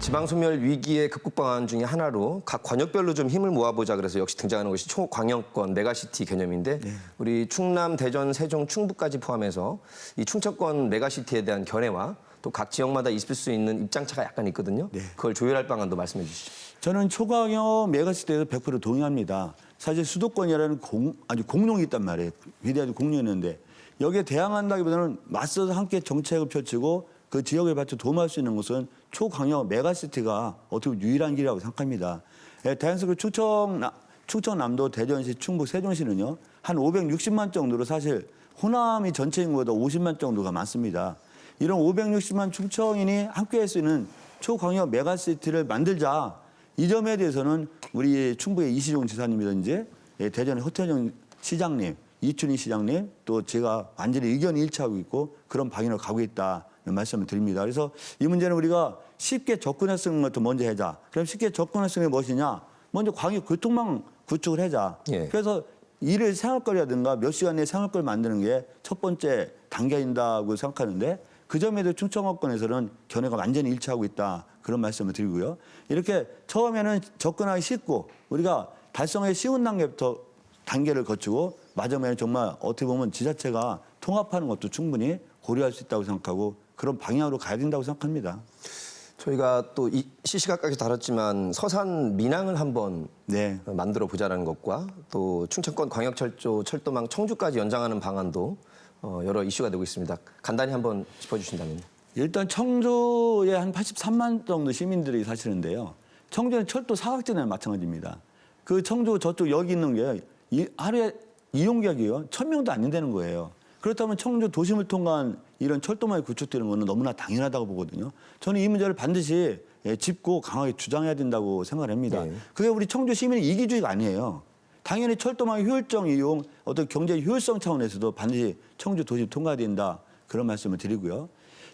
지방소멸 위기의 극복 방안 중에 하나로 각 관역별로 좀 힘을 모아보자 그래서 역시 등장하는 것이 초광역권 메가시티 개념인데 우리 충남, 대전, 세종, 충북까지 포함해서 이 충청권 메가시티에 대한 견해와 또 각 지역마다 있을 수 있는 입장차가 약간 있거든요. 그걸 조율할 방안도 말씀해 주시죠. 저는 초강역 메가시티에서 100% 동의합니다. 사실 수도권이라는 공, 아주 공룡이 있단 말이에요. 위대한 공룡이었는데 여기에 대항한다기보다는 맞서서 함께 정책을 펼치고 그 지역에 받쳐 도움할 수 있는 것은 초강역 메가시티가 어떻게 보면 유일한 길이라고 생각합니다. 예, 대한민국 충청, 충청남도, 대전시, 충북, 세종시는요. 한 560만 정도로 사실 호남이 전체 인구보다 50만 정도가 많습니다. 이런 560만 충청인이 함께 할 수 있는 초광역 메가시티를 만들자. 이 점에 대해서는 우리 충북의 이시종 지사님이든지 예, 대전의 허태정 시장님, 이춘희 시장님 또 제가 완전히 의견이 일치하고 있고 그런 방향으로 가고 있다. 는 말씀을 드립니다. 그래서 이 문제는 우리가 쉽게 접근할 수 있는 것도 먼저 하자. 그럼 쉽게 접근할 수 있는 게 무엇이냐? 먼저 광역 교통망 구축을 하자. 예. 그래서 일을 생활거리라든가 몇 시간 내에 생활거리 만드는 게 첫 번째 단계인다고 생각하는데 그 점에도 충청권에서는 견해가 완전히 일치하고 있다 그런 말씀을 드리고요. 이렇게 처음에는 접근하기 쉽고 우리가 달성하기 쉬운 단계부터 단계를 거치고 마지막에 정말 어떻게 보면 지자체가 통합하는 것도 충분히 고려할 수 있다고 생각하고 그런 방향으로 가야 된다고 생각합니다. 저희가 또 이 시시각각에서 다뤘지만 서산 민항을 한번 네. 만들어 보자라는 것과 또 충청권 광역철도 철도망 청주까지 연장하는 방안도 어, 여러 이슈가 되고 있습니다. 간단히 한번 짚어주신다면요. 일단 청주에 한 83만 정도 시민들이 사시는데요. 청주는 철도 사각지대랑 마찬가지입니다. 그 청주 저쪽 여기 있는 게 이- 하루에 이용객이요. 천 명도 안 된다는 거예요. 그렇다면 청주 도심을 통과한 이런 철도망이 구축되는 것은 너무나 당연하다고 보거든요. 저는 이 문제를 반드시 예, 짚고 강하게 주장해야 된다고 생각을 합니다. 네. 그게 우리 청주 시민의 이기주의가 아니에요. 당연히 철도망의 효율적 이용, 어떤 경제 효율성 차원에서도 반드시 청주 도심 통과해야 된다. 그런 말씀을 드리고요.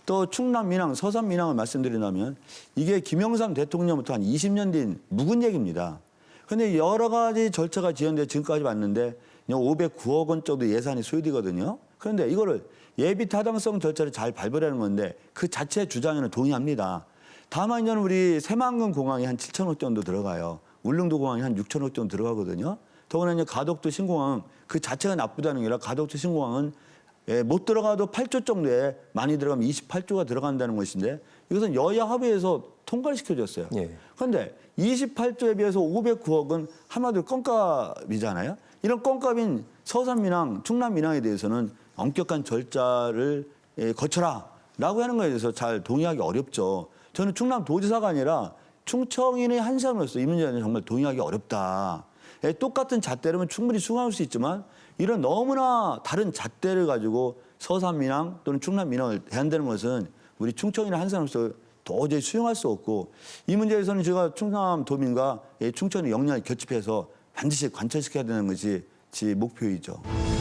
또 충남 민항, 서산 민항을 말씀드리자면 이게 김영삼 대통령부터 한 20년 된 묵은 얘기입니다. 근데 여러 가지 절차가 지연돼 지금까지 왔는데 509억 원 정도 예산이 소요되거든요. 그런데 이거를 예비 타당성 절차를 잘 밟으라는 건데 그 자체 주장에는 동의합니다. 다만 이제는 우리 새만금 공항이 한 7천억 정도 들어가요. 울릉도 공항이 한 6천억 정도 들어가거든요. 더구나 이제 가덕도 신공항 그 자체가 나쁘다는 게 아니라 가덕도 신공항은 예, 못 들어가도 8조 정도에 많이 들어가면 28조가 들어간다는 것인데 이것은 여야 합의해서 통과를 시켜줬어요. 예. 그런데 28조에 비해서 509억은 한마디로 껌값이잖아요. 이런 껌값인 서산민항, 충남민항에 대해서는 엄격한 절차를 예, 거쳐라라고 하는 것에 대해서 잘 동의하기 어렵죠. 저는 충남 도지사가 아니라 충청인의 한 사람으로서 이 문제는 정말 동의하기 어렵다. 예, 똑같은 잣대라면 충분히 수긍할 수 있지만 이런 너무나 다른 잣대를 가지고 서산 민항 또는 충남 민항을 대한다는 것은 우리 충청인의 한 사람으로서 도저히 수용할 수 없고 이 문제에서는 제가 충남 도민과 예, 충청의 역량을 결집해서 반드시 관철시켜야 되는 것이 제 목표이죠.